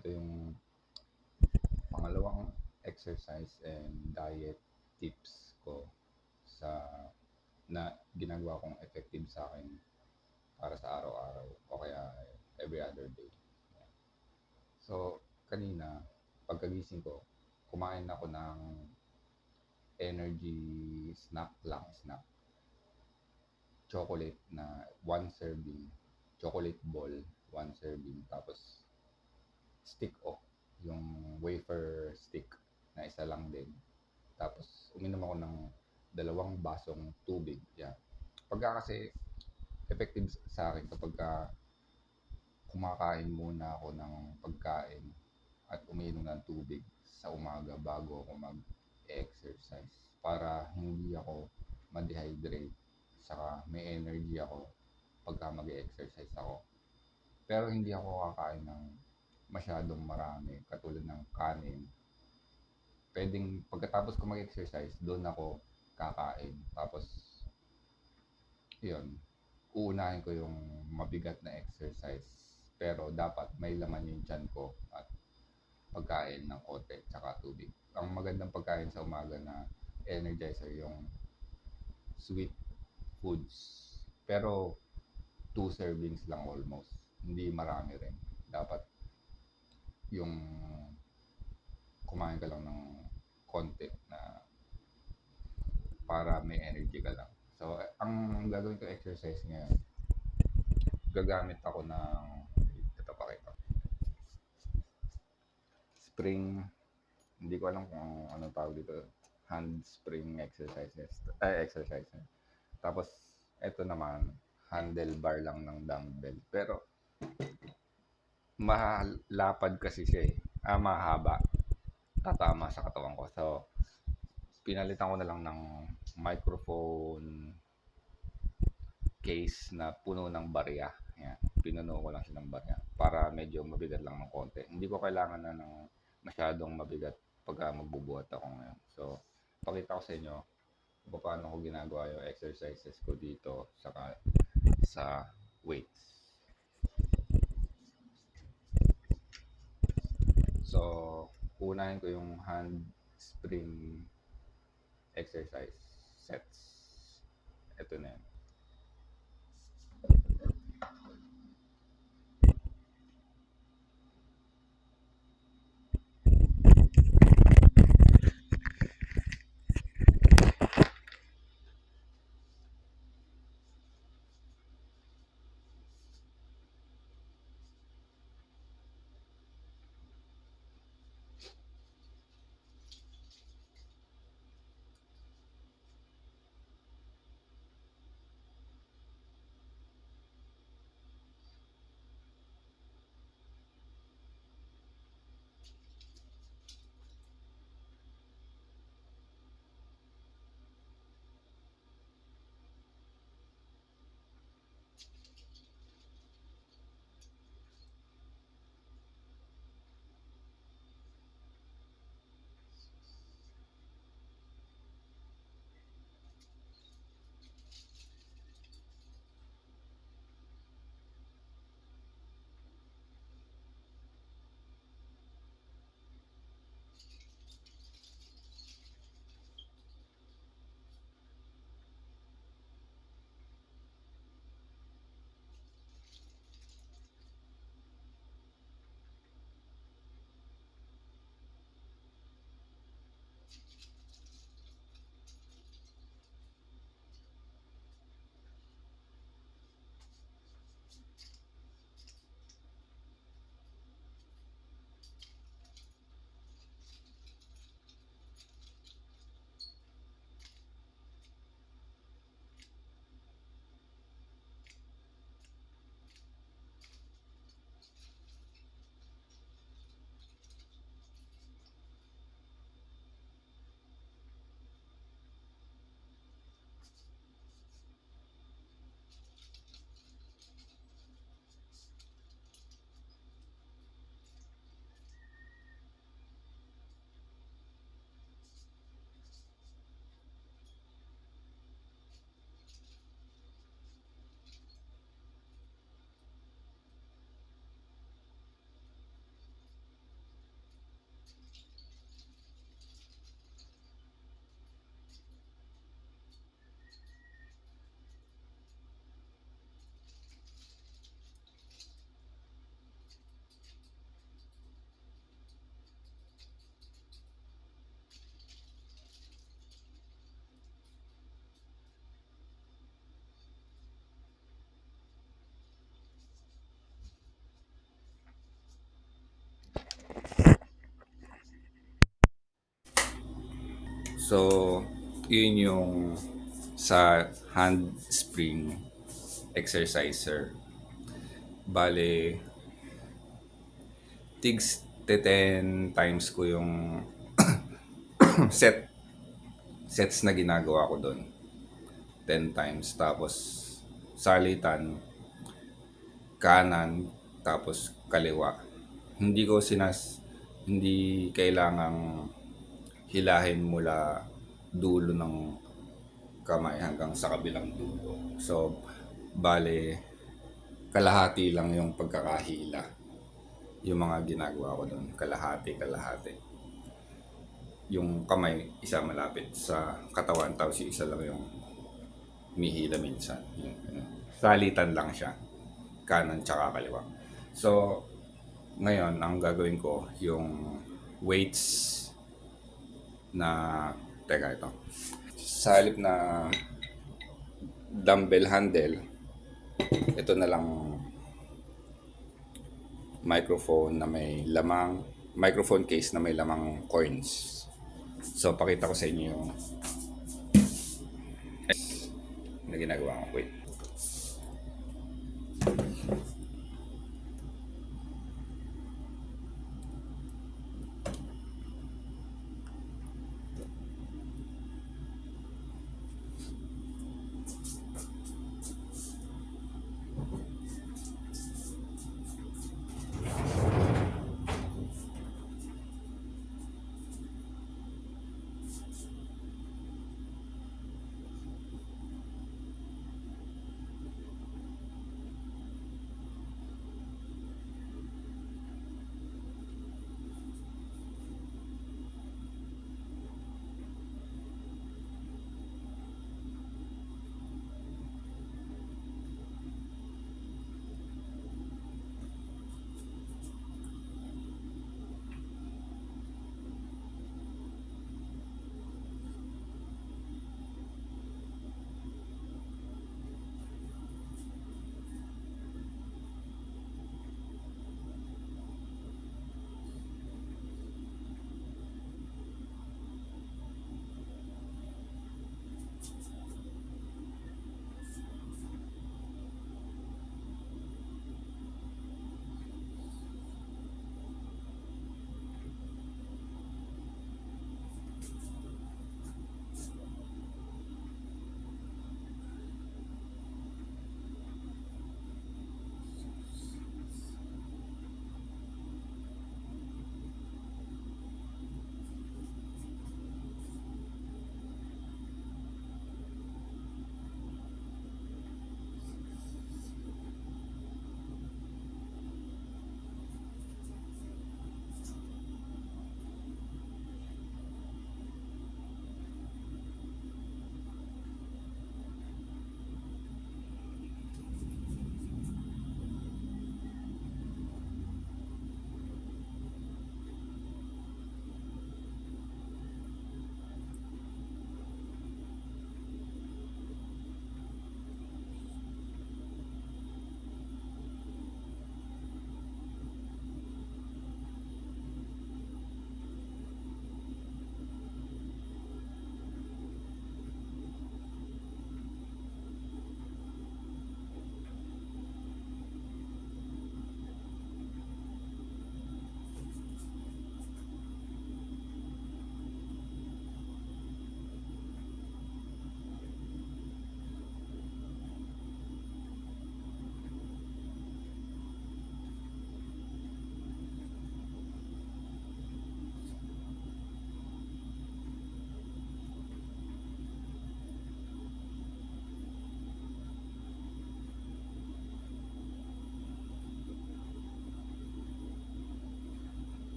ito yung pangalawang exercise and diet tips ko sa na ginagawa kong effective sa akin para sa araw-araw o kaya every other day. So, kanina, pagkagising ko, kumain ako ng energy snack lang, snack. Chocolate na one serving, chocolate ball, one serving, tapos yung wafer stick na isa lang din. Tapos, uminom ako ng dalawang basong tubig. Yan. Pagka kasi, effective sa akin kapag ka kumakain muna ako ng pagkain at uminom ng tubig sa umaga bago ako mag-exercise para hindi ako ma-dehydrate saka may energy ako pagka mag-exercise ako. Pero hindi ako kakain ng masyadong marami katulad ng kanin. Pwedeng pagkatapos ko mag-exercise, doon ako kakain. Tapos, yun, uunahin ko yung mabigat na exercise. Pero dapat may laman yung tiyan ko at pagkain ng konti tsaka tubig. Ang magandang pagkain sa umaga na energizer yung sweet foods. Pero two servings lang almost. Hindi marami rin. Dapat yung kumain ka lang ng konti na para may energy ka lang. So, ang gagawin ko exercise ngayon, gagamit ako ng, ito pakita. Spring, hindi ko alam kung anong tawag dito, hand spring exercises, eh, exercise. Tapos, ito naman, handlebar lang ng dumbbell. Pero, malapad kasi siya eh. Ah, mahaba. Tatama sa katawan ko. So, pinalitan ko na lang ng microphone case na puno ng barya. Yan. Pinuno ko lang siya ng barya para medyo mabigat lang ng konti. Hindi ko kailangan na ng masyadong mabigat pag magbubuhat ako ngayon. So, pakita ko sa inyo kung paano ko ginagawa yung exercises ko dito saka sa weights. So, unahin ko yung hand spring exercise sets. Ito na yan. So, yun yung sa hand spring exerciser. Bale, tigs 10 times ko yung set sets na ginagawa ko doon. 10 times. Tapos, salitan, kanan, tapos kaliwa. Hindi ko sinas, hindi kailangang hilahin mula dulo ng kamay hanggang sa kabilang dulo. So, bale, kalahati lang yung pagkakahila. Yung mga ginagawa ko doon. Kalahati, kalahati yung kamay isa malapit sa katawan tapos yung isa lang yung mihila minsan. Yung, ano, salitan lang siya. Kanan tsaka kaliwa. So, ngayon, ang gagawin ko, yung weights na, teka ito, sa halip na dumbbell handle, ito na lang microphone na may lamang, microphone case na may lamang coins. So, pakita ko sa inyo yung na ginagawa ko. Wait.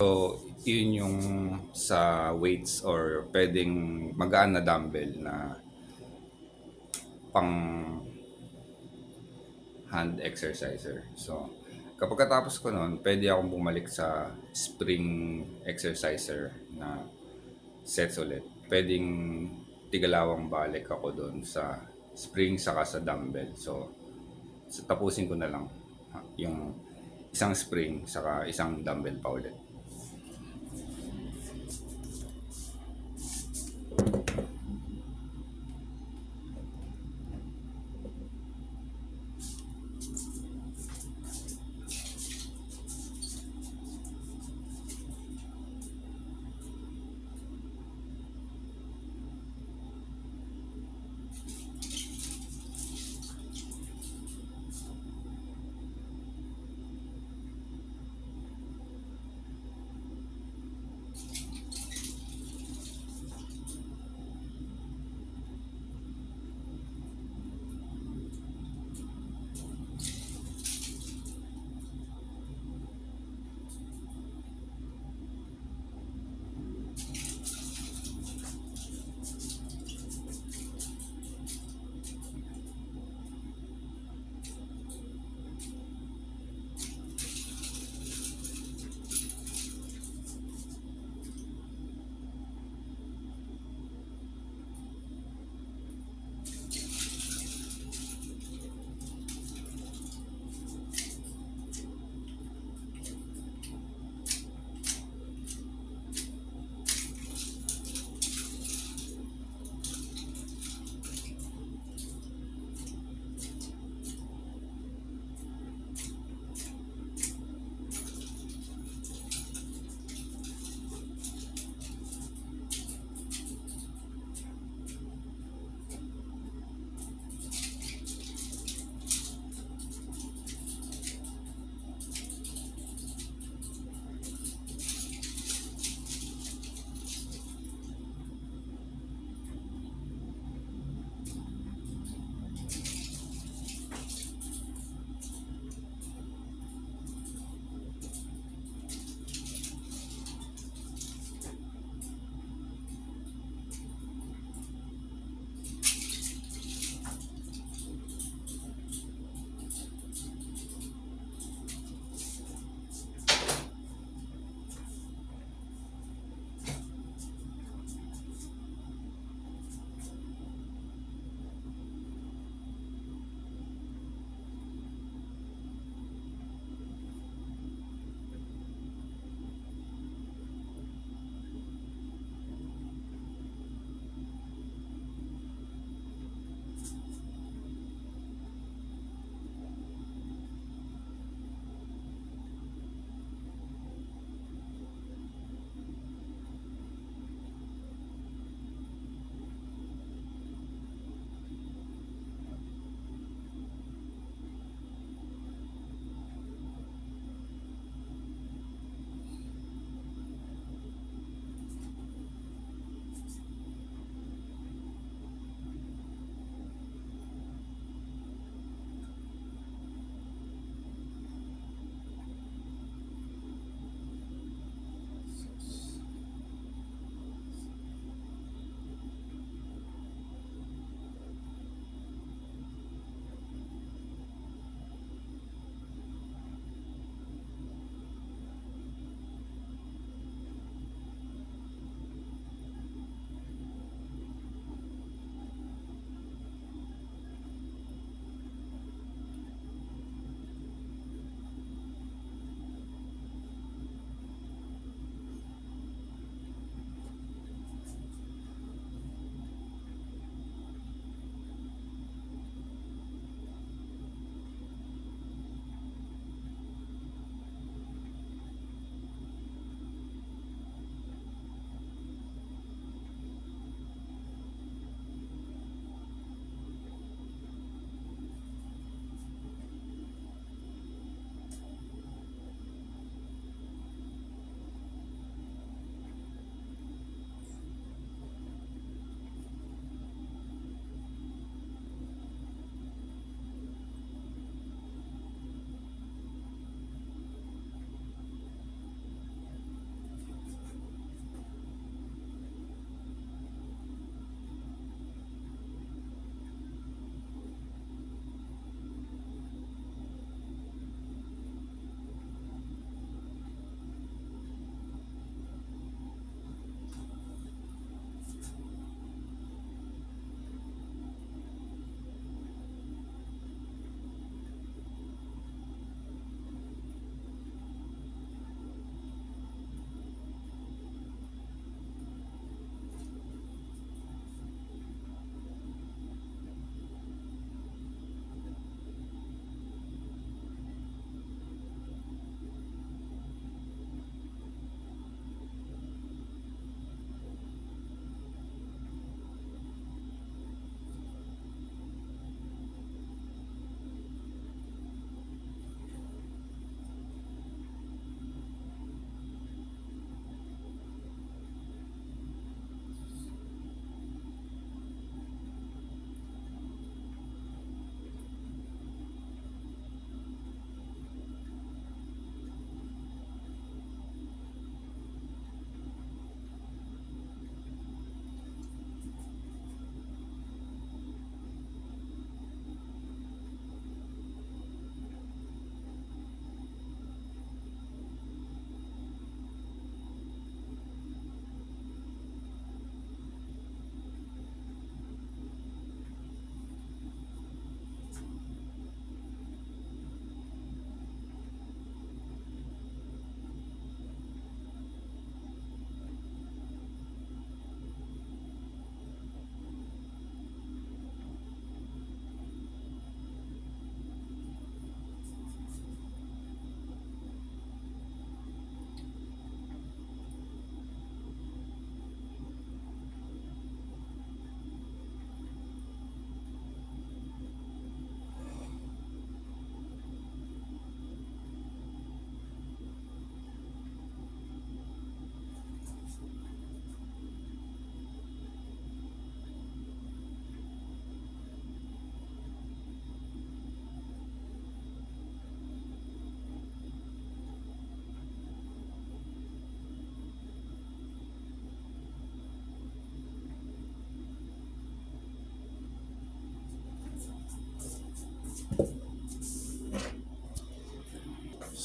So, yun yung sa weights or pwedeng magaan na dumbbell na pang hand exerciser. So, kapag katapos ko nun, pwede akong bumalik sa spring exerciser na sets ulit. Pwedeng tigalawang balik ako doon sa spring saka sa dumbbell. So, tapusin ko na lang yung isang spring saka isang dumbbell pa ulit.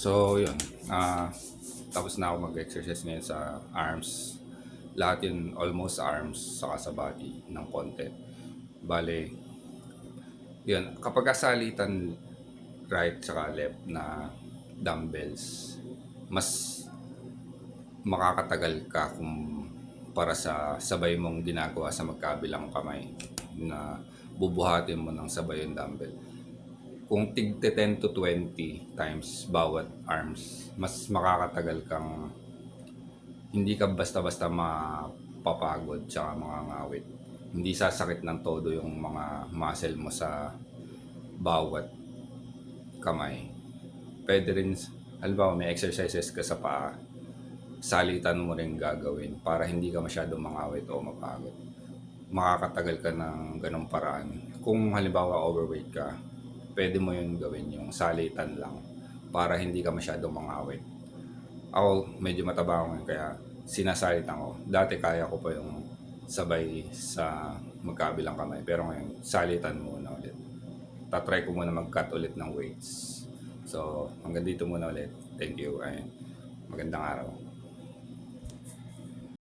So, yun. Ah, tapos na ako mag-exercise ngayon sa arms. Lahat yun, almost arms, saka sa body ng konti. Bale, yun. Kapag asalitan right saka left na dumbbells, mas makakatagal ka kung para sa sabay mong ginagawa sa magkabilang kamay na bubuhatin mo ng sabay yung dumbbell. Kung tig 10 to 20 times bawat arms, mas makakatagal kang hindi ka basta-basta mapapagod tsaka mga ngawit. Hindi sasakit ng todo yung mga muscle mo sa bawat kamay. Pwede rin, halimbawa may exercises ka sa paa, salitan mo rin gagawin para hindi ka masyadong mangawit o mapagod. Makakatagal ka ng ganong paraan. Kung halimbawa overweight ka, pwede mo yun gawin yung salitan lang para hindi ka masyadong mangawit. Ako, medyo mataba ako kaya sinasalitan ko. Dati kaya ko pa yung sabay sa magkabilang kamay. Pero ngayon, salitan muna ulit. Tatry ko muna mag-cut ulit ng weights. So, hanggang dito muna ulit. Thank you and magandang araw.